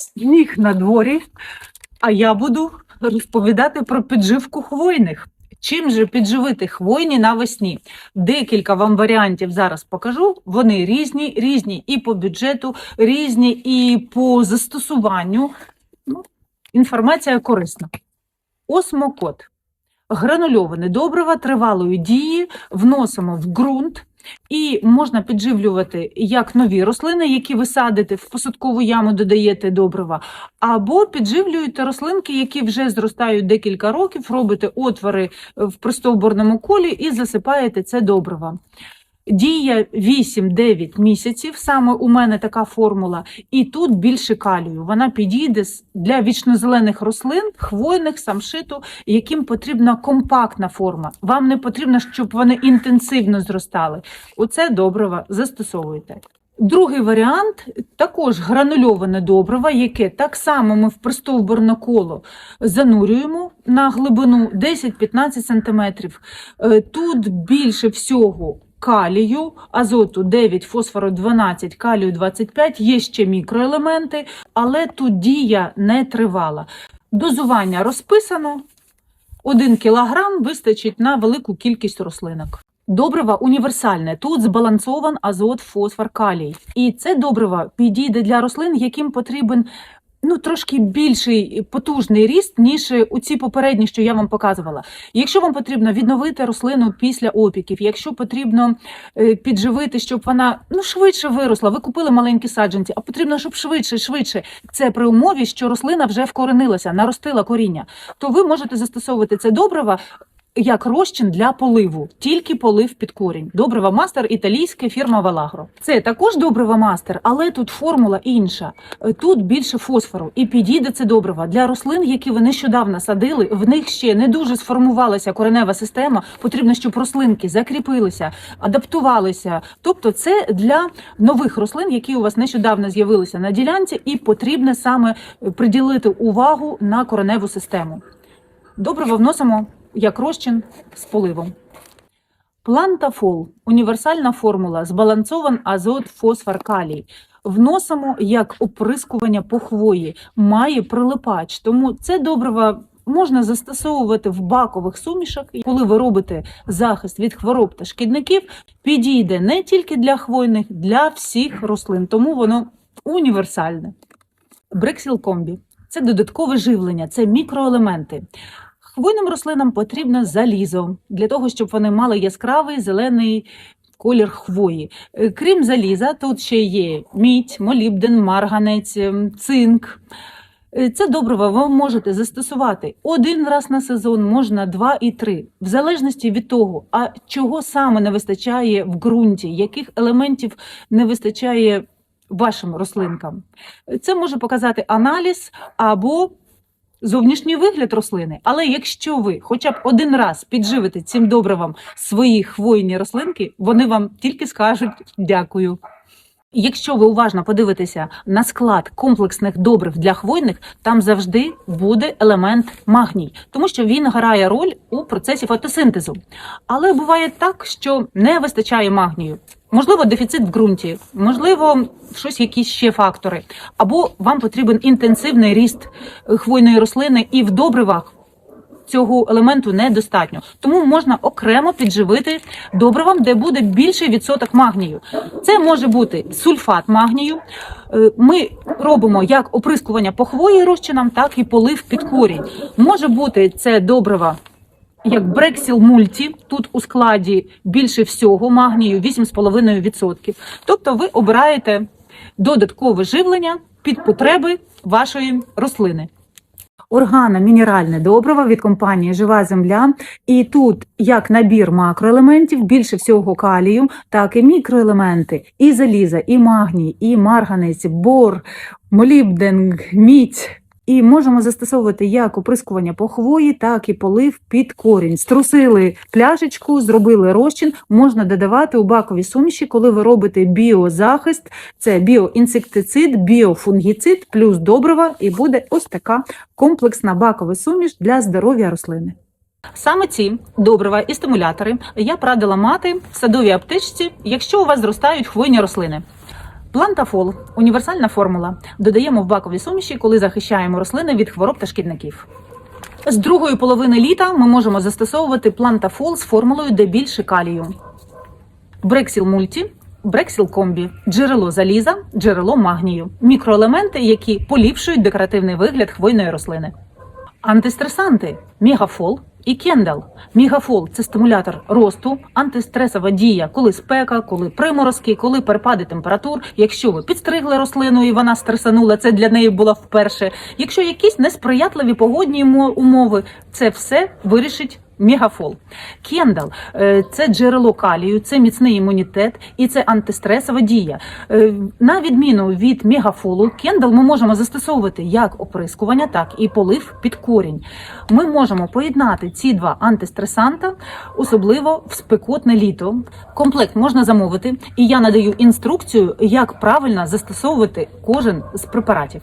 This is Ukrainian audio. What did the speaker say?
Сніг на дворі, а я буду розповідати про підживку хвойних. Чим же підживити хвойні навесні? Декілька вам варіантів зараз покажу. Вони різні, різні і по бюджету, різні і по застосуванню. Ну, інформація корисна. Осмокот. Гранульоване добрива тривалої дії вносимо в ґрунт і можна підживлювати як нові рослини, які ви садите в посадкову яму, додаєте добрива, або підживлюєте рослинки, які вже зростають декілька років, робите отвори в пристовбурному колі і засипаєте це добрива. Дія 8-9 місяців, саме у мене така формула, і тут більше калію. Вона підійде для вічнозелених рослин, хвойних, самшиту, яким потрібна компактна форма. Вам не потрібно, щоб вони інтенсивно зростали. Оце добриво застосовуєте. Другий варіант також гранульоване добриво, яке так само ми в пристовбурне коло занурюємо на глибину 10-15 см. Е, Тут більше всього калію, азоту 9, фосфору 12, калію 25, є ще мікроелементи, але тут дія не тривала. Дозування розписано. 1 кілограм вистачить на велику кількість рослинок. Добриво універсальне. Тут збалансован азот, фосфор, калій. І це добриво підійде для рослин, яким потрібен ну, трошки більший потужний ріст, ніж у ці попередні, що я вам показувала. Якщо вам потрібно відновити рослину після опіків, якщо потрібно е, підживити, щоб вона ну, швидше виросла, ви купили маленькі саджанці, а потрібно, щоб швидше, швидше. Це при умові, що рослина вже вкоренилася, наростила коріння, то ви можете застосовувати це добриво як розчин для поливу, тільки полив під корінь. Добрива мастер італійська фірма Валагро. Це також добрива мастер, але тут формула інша. Е, Тут більше фосфору, і підійде це добрива для рослин, які ви нещодавно садили. В них ще не дуже сформувалася коренева система. Потрібно, щоб рослинки закріпилися, адаптувалися. Тобто, це для нових рослин, які у вас нещодавно з'явилися на ділянці, і потрібно саме приділити увагу на кореневу систему. Добриво вносимо як розчин з поливом. Плантафол універсальна формула, збалансован азот, фосфор, калій. Вносимо як оприскування по хвої, має прилипач. Тому це добриво можна застосовувати в бакових сумішах. Коли ви робите захист від хвороб та шкідників, підійде не тільки для хвойних, для всіх рослин. Тому воно універсальне. Брексіл комбі це додаткове живлення, це мікроелементи. Хвойним рослинам потрібно залізо для того, щоб вони мали яскравий зелений колір хвої. Е, Крім заліза, тут ще є мідь, молібден, марганець, ем, цинк. Е, Це добриво ви можете застосувати один раз на сезон, можна два і три, в залежності від того, а чого саме не вистачає в ґрунті, яких елементів не вистачає вашим рослинкам. Е, Це може показати аналіз або зовнішній вигляд рослини. Але якщо ви хоча б один раз підживите цим добривом свої хвойні рослинки, вони вам тільки скажуть дякую. Якщо ви уважно подивитеся на склад комплексних добрив для хвойних, там завжди буде елемент магній, тому що він грає роль у процесі фотосинтезу. Але буває так, що не вистачає магнію. Можливо, дефіцит в ґрунті, можливо, щось якісь ще фактори. Або вам потрібен інтенсивний ріст хвойної рослини, і в добривах цього елементу недостатньо. Тому можна окремо підживити добривом, де буде більший відсоток магнію. Це може бути сульфат магнію. Е, Ми робимо як оприскування по хвої розчинам, так і полив під корінь. Може бути це добрива як Брексіл Мульті, тут у складі більше всього магнію 8,5%. Тобто ви обираєте додаткове живлення під потреби вашої рослини. Органа мінеральне добриво від компанії Жива Земля. І тут як набір макроелементів, більше всього калію, так і мікроелементи, і заліза, і магній, і марганець, бор, молібден, мідь. І можемо застосовувати як оприскування по хвої, так і полив під корінь. Струсили пляшечку, зробили розчин. Можна додавати у бакові суміші, коли ви робите біозахист. Це біоінсектицид, біофунгіцид плюс добрива, і буде ось така комплексна бакова суміш для здоров'я рослини. Саме ці добрива і стимулятори я б радила мати в садовій аптечці, якщо у вас зростають хвойні рослини. Плантафол універсальна формула. Додаємо в бакові суміші, коли захищаємо рослини від хвороб та шкідників. З другої половини літа ми можемо застосовувати плантафол з формулою, де більше калію. Брексіл мульті, брексіл комбі, джерело заліза, джерело магнію, мікроелементи, які поліпшують декоративний вигляд хвойної рослини. Антистресанти мігафол і кендал. Мігафол це стимулятор росту, антистресова дія, коли спека, коли приморозки, коли перепади температур. Якщо ви підстригли рослину і вона стресанула, це для неї була вперше. Якщо якісь несприятливі погодні умо- умови, це все вирішить. Мегафол. Кендал е, це джерело калію, це міцний імунітет і це антистресова дія. Е, На відміну від мегафолу, кендал ми можемо застосовувати як оприскування, так і полив під корінь. Ми можемо поєднати ці два антистресанта, особливо в спекотне літо. Комплект можна замовити, і я надаю інструкцію, як правильно застосовувати кожен з препаратів.